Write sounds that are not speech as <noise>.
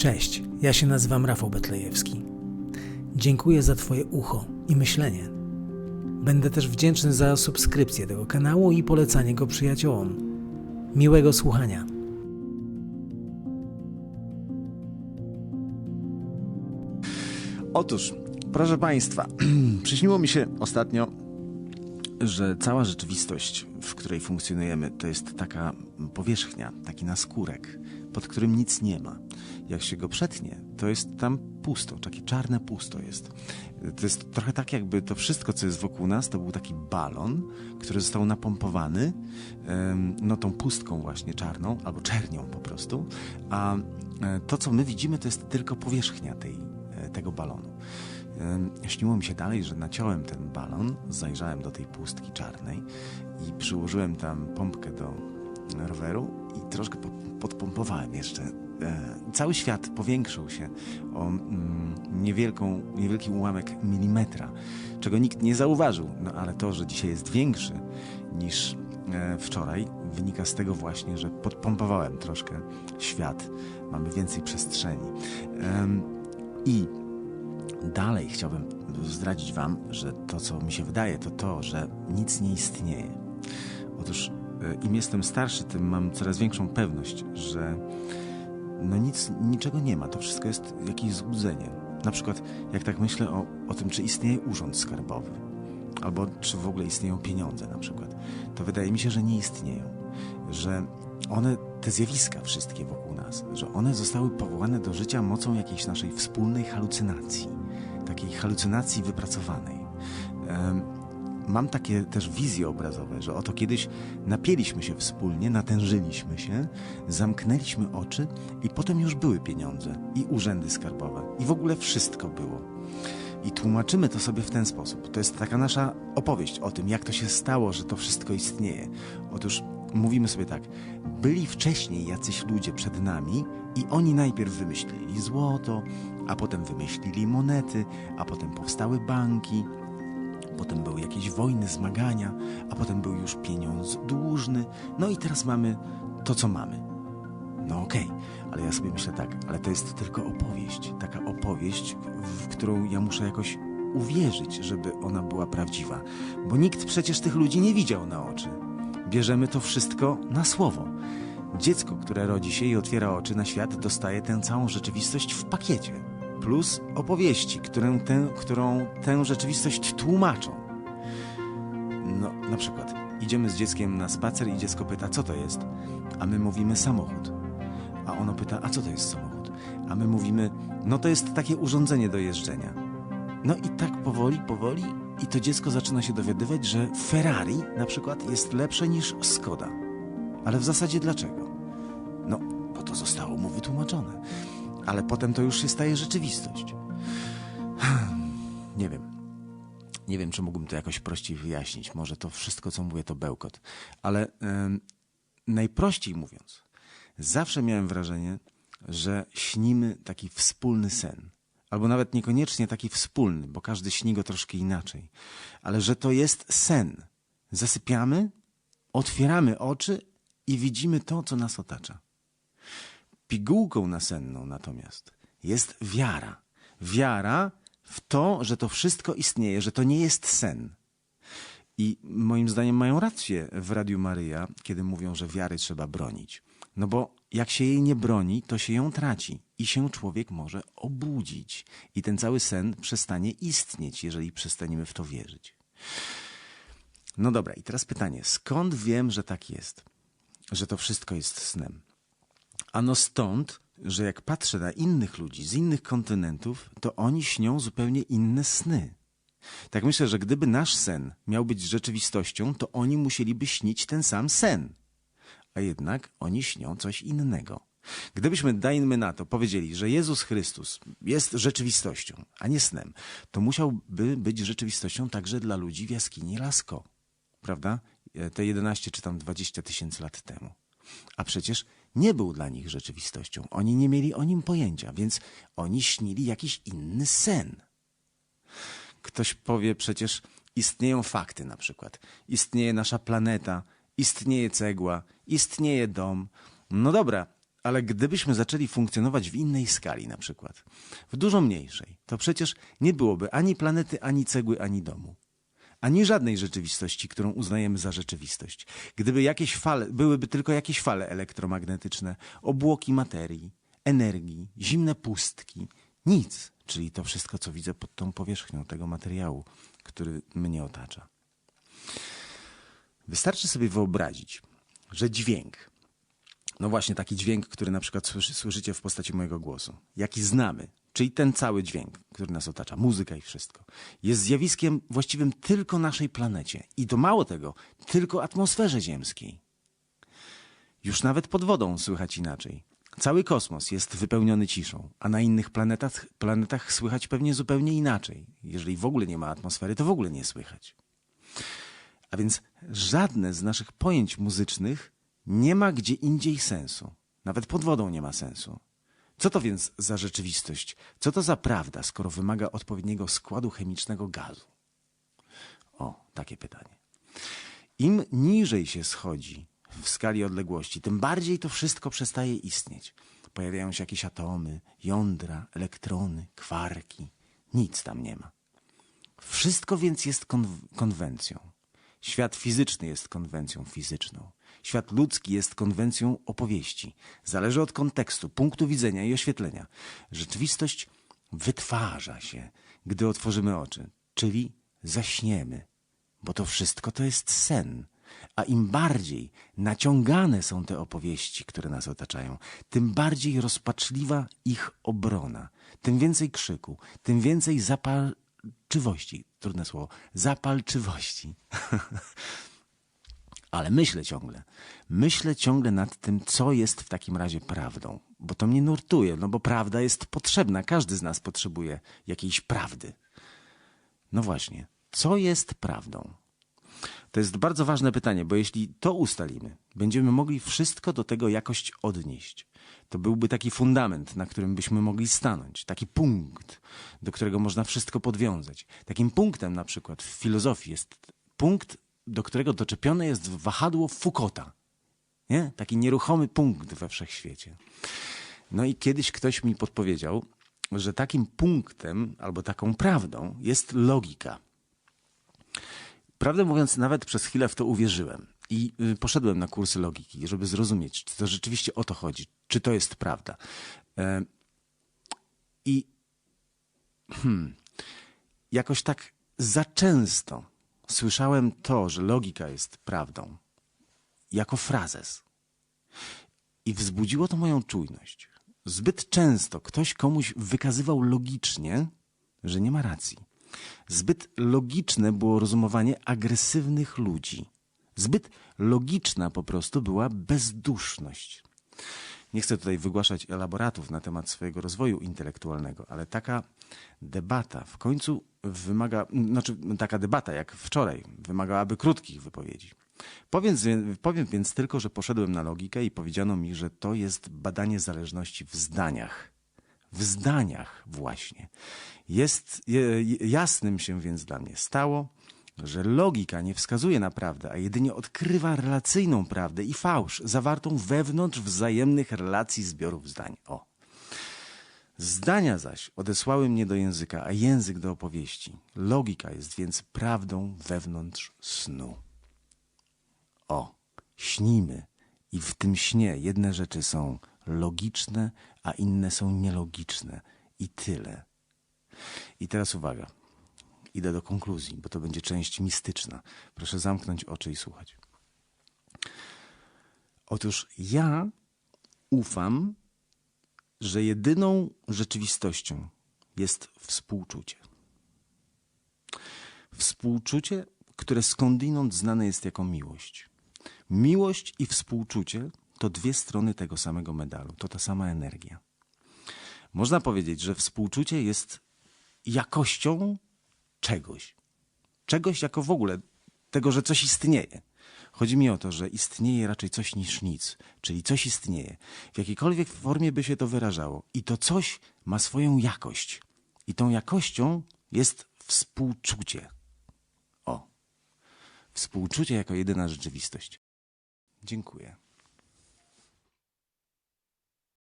Cześć, ja się nazywam Rafał Betlejewski. Dziękuję za Twoje ucho i myślenie. Będę też wdzięczny za subskrypcję tego kanału i polecanie go przyjaciołom. Miłego słuchania. Otóż, proszę Państwa, <clears throat> przyśniło mi się ostatnio, że cała rzeczywistość, w której funkcjonujemy, to jest taka powierzchnia, taki naskórek, pod którym nic nie ma. Jak się go przetnie, to jest tam pusto, takie czarne pusto jest. To jest trochę tak, jakby to wszystko, co jest wokół nas, to był taki balon, który został napompowany no tą pustką właśnie czarną, albo czernią po prostu, a e, to, co my widzimy, to jest tylko powierzchnia tej, e, tego balonu. Śniło mi się dalej, że naciąłem ten balon, zajrzałem do tej pustki czarnej i przyłożyłem tam pompkę do roweru i troszkę po- podpompowałem jeszcze. E, Cały świat powiększył się o mm, niewielką, niewielki ułamek milimetra, czego nikt nie zauważył, no ale to, że dzisiaj jest większy niż e, wczoraj, wynika z tego właśnie, że podpompowałem troszkę świat, mamy więcej przestrzeni. I Dalej chciałbym zdradzić Wam, że to, co mi się wydaje, to to, że nic nie istnieje. Otóż e, im jestem starszy, tym mam coraz większą pewność, że no nic, niczego nie ma. To wszystko jest jakieś złudzenie. Na przykład, jak tak myślę o, o tym, czy istnieje urząd skarbowy, albo czy w ogóle istnieją pieniądze na przykład, to wydaje mi się, że nie istnieją. Że one, te zjawiska wszystkie wokół nas, że one zostały powołane do życia mocą jakiejś naszej wspólnej halucynacji, takiej halucynacji wypracowanej. Mam takie też wizje obrazowe, że oto kiedyś napieliśmy się wspólnie, natężyliśmy się, zamknęliśmy oczy i potem już były pieniądze i urzędy skarbowe i w ogóle wszystko było. I tłumaczymy to sobie w ten sposób. To jest taka nasza opowieść o tym, jak to się stało, że to wszystko istnieje. Otóż mówimy sobie tak: byli wcześniej jacyś ludzie przed nami i oni najpierw wymyślili złoto, a potem wymyślili monety, a potem powstały banki, potem były jakieś wojny, zmagania, a potem był już pieniądz dłużny. No i teraz mamy to, co mamy. No okej, ale ja sobie myślę tak, ale to jest tylko opowieść. Taka opowieść, w którą ja muszę jakoś uwierzyć, żeby ona była prawdziwa. Bo nikt przecież tych ludzi nie widział na oczy. Bierzemy to wszystko na słowo. Dziecko, które rodzi się i otwiera oczy na świat, dostaje tę całą rzeczywistość w pakiecie. Plus opowieści, którą tę, którą tę rzeczywistość tłumaczą. No, na przykład, idziemy z dzieckiem na spacer i dziecko pyta, co to jest? A my mówimy samochód. A ono pyta, a co to jest samochód? A my mówimy, no to jest takie urządzenie do jeżdżenia. No i tak powoli, powoli i to dziecko zaczyna się dowiadywać, że Ferrari na przykład jest lepsze niż Skoda. Ale w zasadzie dlaczego? No, bo to zostało mu wytłumaczone. Ale potem to już się staje rzeczywistość. <sighs> Nie wiem. Nie wiem, czy mógłbym to jakoś prościej wyjaśnić. Może to wszystko, co mówię, to bełkot. Ale em, najprościej mówiąc, zawsze miałem wrażenie, że śnimy taki wspólny sen. Albo nawet niekoniecznie taki wspólny, bo każdy śni go troszkę inaczej. Ale że to jest sen. Zasypiamy, otwieramy oczy i widzimy to, co nas otacza. Pigułką nasenną natomiast jest wiara. Wiara w to, że to wszystko istnieje, że to nie jest sen. I moim zdaniem mają rację w Radiu Maryja, kiedy mówią, że wiary trzeba bronić. No bo jak się jej nie broni, to się ją traci i się człowiek może obudzić. I ten cały sen przestanie istnieć, jeżeli przestaniemy w to wierzyć. No dobra, i teraz pytanie: skąd wiem, że tak jest? Że to wszystko jest snem? Ano stąd, że jak patrzę na innych ludzi z innych kontynentów, to oni śnią zupełnie inne sny. Tak myślę, że gdyby nasz sen miał być rzeczywistością, to oni musieliby śnić ten sam sen. Jednak oni śnią coś innego. Gdybyśmy, dajmy na to, powiedzieli, że Jezus Chrystus jest rzeczywistością, a nie snem, to musiałby być rzeczywistością także dla ludzi w jaskini Lasko. Prawda? E, Te 11 czy tam 20 tysięcy lat temu. A przecież nie był dla nich rzeczywistością. Oni nie mieli o nim pojęcia, więc oni śnili jakiś inny sen. Ktoś powie przecież istnieją fakty na przykład. Istnieje nasza planeta, istnieje cegła, istnieje dom. No dobra, ale gdybyśmy zaczęli funkcjonować w innej skali, na przykład, w dużo mniejszej, to przecież nie byłoby ani planety, ani cegły, ani domu. Ani żadnej rzeczywistości, którą uznajemy za rzeczywistość. Gdyby jakieś fale, byłyby tylko jakieś fale elektromagnetyczne, obłoki materii, energii, zimne pustki, nic, czyli to wszystko, co widzę pod tą powierzchnią tego materiału, który mnie otacza. Wystarczy sobie wyobrazić, że dźwięk, no właśnie taki dźwięk, który na przykład słyszy, słyszycie w postaci mojego głosu, jaki znamy, czyli ten cały dźwięk, który nas otacza, muzyka i wszystko, jest zjawiskiem właściwym tylko naszej planecie i to mało tego, tylko atmosferze ziemskiej. Już nawet pod wodą słychać inaczej. Cały kosmos jest wypełniony ciszą, a na innych planetach, planetach słychać pewnie zupełnie inaczej. Jeżeli w ogóle nie ma atmosfery, to w ogóle nie słychać. A więc żadne z naszych pojęć muzycznych nie ma gdzie indziej sensu. Nawet pod wodą nie ma sensu. Co to więc za rzeczywistość? Co to za prawda, skoro wymaga odpowiedniego składu chemicznego gazu? O, takie pytanie. Im niżej się schodzi w skali odległości, tym bardziej to wszystko przestaje istnieć. Pojawiają się jakieś atomy, jądra, elektrony, kwarki. Nic tam nie ma. Wszystko więc jest konw- konwencją. Świat fizyczny jest konwencją fizyczną. Świat ludzki jest konwencją opowieści. Zależy od kontekstu, punktu widzenia i oświetlenia. Rzeczywistość wytwarza się, gdy otworzymy oczy, czyli zaśniemy, bo to wszystko to jest sen. A im bardziej naciągane są te opowieści, które nas otaczają, tym bardziej rozpaczliwa ich obrona, tym więcej krzyku, tym więcej zapalczywości. Trudne słowo. Zapalczywości. <laughs> Ale myślę ciągle, myślę ciągle nad tym, co jest w takim razie prawdą, bo to mnie nurtuje, no bo prawda jest potrzebna, każdy z nas potrzebuje jakiejś prawdy. No właśnie, co jest prawdą? To jest bardzo ważne pytanie, bo jeśli to ustalimy, będziemy mogli wszystko do tego jakoś odnieść. To byłby taki fundament, na którym byśmy mogli stanąć, taki punkt, do którego można wszystko podwiązać. Takim punktem na przykład w filozofii jest punkt, do którego doczepione jest wahadło Foucaulta. Nie? Taki nieruchomy punkt we wszechświecie. No i kiedyś ktoś mi podpowiedział, że takim punktem albo taką prawdą jest logika. Prawdę mówiąc, nawet przez chwilę w to uwierzyłem. I y, poszedłem na kursy logiki, żeby zrozumieć, czy to rzeczywiście o to chodzi, czy to jest prawda. E, I hmm, jakoś tak za często słyszałem to, że logika jest prawdą, jako frazes. I wzbudziło to moją czujność. Zbyt często ktoś komuś wykazywał logicznie, że nie ma racji. Zbyt logiczne było rozumowanie agresywnych ludzi. Zbyt logiczna po prostu była bezduszność. Nie chcę tutaj wygłaszać elaboratów na temat swojego rozwoju intelektualnego, ale taka debata w końcu wymaga, znaczy taka debata jak wczoraj, wymagałaby krótkich wypowiedzi. Powiem, powiem więc tylko, że poszedłem na logikę i powiedziano mi, że to jest badanie zależności w zdaniach. W zdaniach właśnie. Jest jasnym się więc dla mnie stało, że logika nie wskazuje na prawdę, a jedynie odkrywa relacyjną prawdę i fałsz zawartą wewnątrz wzajemnych relacji zbiorów zdań. O. Zdania zaś odesłały mnie do języka, a język do opowieści. Logika jest więc prawdą wewnątrz snu. O, śnimy i w tym śnie jedne rzeczy są logiczne, a inne są nielogiczne. I tyle. I teraz uwaga. Idę do konkluzji, bo to będzie część mistyczna. Proszę zamknąć oczy i słuchać. Otóż ja ufam, że jedyną rzeczywistością jest współczucie. Współczucie, które skądinąd znane jest jako miłość. Miłość i współczucie to dwie strony tego samego medalu, to ta sama energia. Można powiedzieć, że współczucie jest jakością czegoś. Czegoś jako w ogóle tego, że coś istnieje. Chodzi mi o to, że istnieje raczej coś niż nic, czyli coś istnieje. W jakiejkolwiek formie by się to wyrażało. I to coś ma swoją jakość. I tą jakością jest współczucie. O. Współczucie jako jedyna rzeczywistość. Dziękuję.